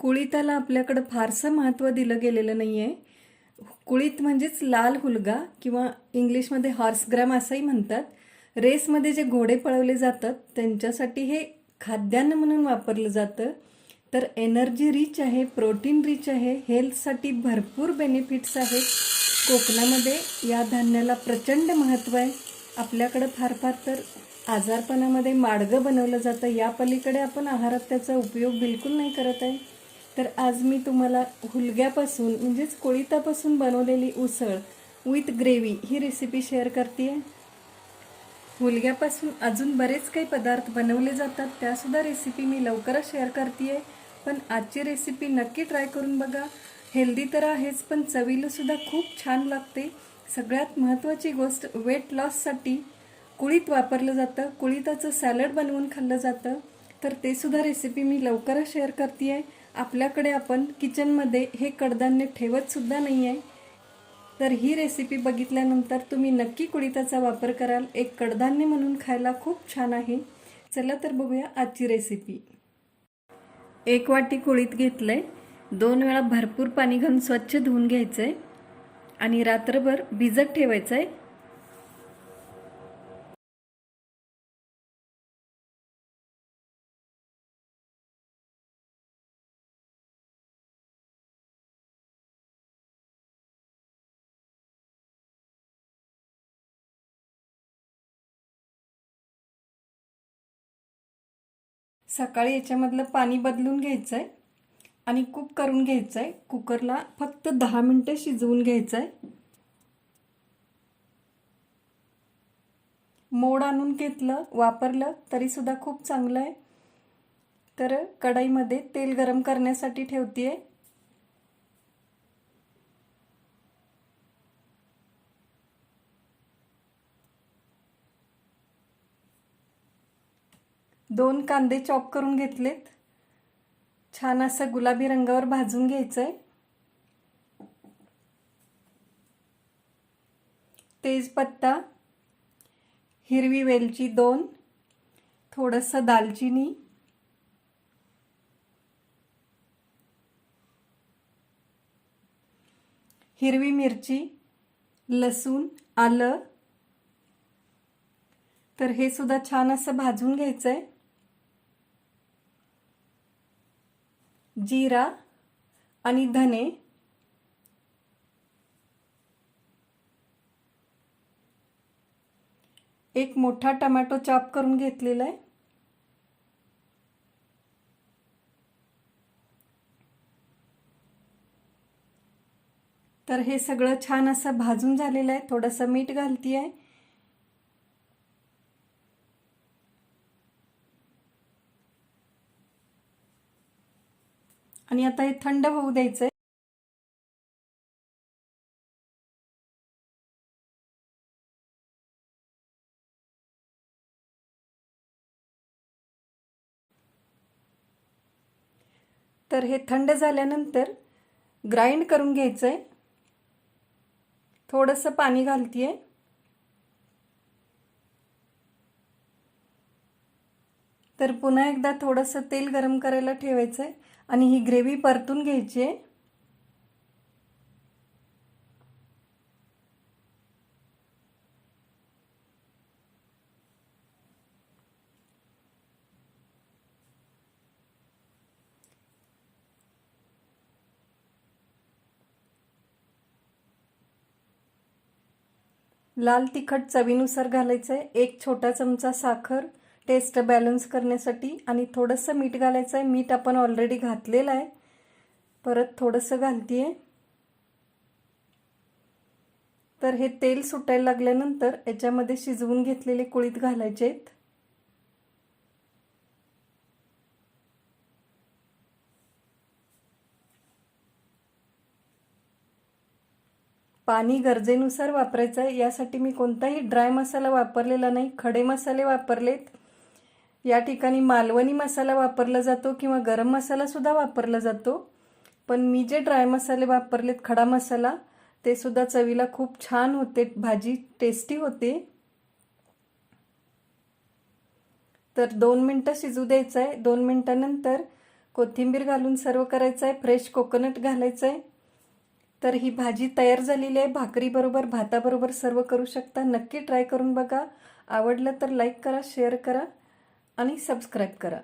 कुळीताला आपल्याकडं फारसं महत्त्व दिलं गेलेलं नाही आहे कुळीत म्हणजेच लाल हुलगा किंवा इंग्लिशमध्ये हॉर्सग्रॅम असंही म्हणतात. रेसमध्ये जे घोडे पळवले जातात त्यांच्यासाठी हे खाद्यान्न म्हणून वापरलं जातं. तर एनर्जी रिच आहे प्रोटीन रिच आहे हेल्थसाठी भरपूर बेनिफिट्स आहेत. कोकणामध्ये या धान्याला प्रचंड महत्त्व आहे. आपल्याकडं फार फार तर आजारपणामध्ये माडगं बनवलं जातं. या पलीकडे आपण आहारात त्याचा उपयोग बिलकुल नाही करत आहे. तर आज मी तुम्हाला हुलग्यापासून म्हणजेच कोळीतापासून बनवलेली उसळ विथ ग्रेव्ही ही रेसिपी शेअर करते आहे हुलग्यापासून अजून बरेच काही पदार्थ बनवले जातात त्यासुद्धा रेसिपी मी लवकरच शेअर करते आहे पण आजची रेसिपी नक्की ट्राय करून बघा. हेल्दी तर आहेच पण चवीलासुद्धा खूप छान लागते. सगळ्यात महत्त्वाची गोष्ट वेट लॉससाठी कुळीत वापरलं जातं. कुळीताचं सॅलड बनवून खाल्लं जातं. तर ते सुद्धा रेसिपी मी लवकरच शेअर करते आहे आपल्याकडे आपण किचनमध्ये हे कडधान्य ठेवत सुद्धा नाही आहे तर ही रेसिपी बघितल्यानंतर तुम्ही नक्की कुळीताचा वापर कराल. एक कडधान्य म्हणून खायला खूप छान आहे. चला तर बघूया आजची रेसिपी एक वाटी कुळीत घेतलं आहे दोन वेळा भरपूर पाणी घालून स्वच्छ धुवून घ्यायचं आहे आणि रात्रभर भिजत आहे सकाळी याच्यामधलं पाणी बदलून घ्यायचं आहे आणि कुक करून घ्यायचं आहे कुकरला फक्त दहा मिनटं शिजवून घ्यायचं आहे मोड आणून घेतलं वापरलं तरीसुद्धा खूप चांगलं आहे तर कढईमध्ये तेल गरम करण्यासाठी ठेवते आहे दोन कांदे चॉप करून घेतलेत. छान असं गुलाबी रंगावर भाजून घ्यायचं आहे तेजपत्ता हिरवी वेलची दोन थोडंसं दालचिनी हिरवी मिरची लसूण आलं. तर हे सुद्धा छान असं भाजून घ्यायचं आहे जिरा आणि धने. एक मोठा टमॅटो चाप करून घेतलेला आहे. तर हे सगळं छान असं भाजून झालेलं आहे. थोडंसं मीठ घालती आहे आणि आता हे थंड होऊ द्यायचंय. तर हे थंड झाल्यानंतर ग्राइंड करून घ्यायचंय. थोडंसं पाणी घालतीये. तर पुन्हा एकदा थोडंसं तेल गरम करायला ठेवायचं आहे आणि ही ग्रेव्ही परतून घ्यायची आहे. लाल तिखट चवीनुसार घालायचं आहे एक छोटा चमचा साखर. टेस्ट बॅलन्स करण्यासाठी आणि थोडंसं मीठ घालायचं आहे मीठ आपण ऑलरेडी घातलेलं आहे. परत थोडंसं घालते आहे तर हे तेल सुटायला लागल्यानंतर याच्यामध्ये शिजवून घेतलेले कुळीत घालायचे आहेत. पाणी गरजेनुसार वापरायचं आहे यासाठी मी कोणताही ड्राय मसाला वापरलेला नाही. खडे मसाले वापरलेत. या ठिकाणी मालवणी मसाला वापरला जातो किंवा गरम मसालासुद्धा वापरला जातो. पण मी जे ड्राय मसाले वापरलेत खडा मसाला ते सुद्धा चवीला खूप छान होते भाजी टेस्टी होते. तर दोन मिनटं शिजू द्यायचं आहे दोन मिनटानंतर कोथिंबीर घालून सर्व करायचं आहे फ्रेश कोकोनट घालायचं आहे तर ही भाजी तयार झालेली आहे. भाकरीबरोबर भाताबरोबर सर्व करू शकता. नक्की ट्राय करून बघा. आवडलं तर लाईक करा शेअर करा. आणि सबस्क्राईब करा.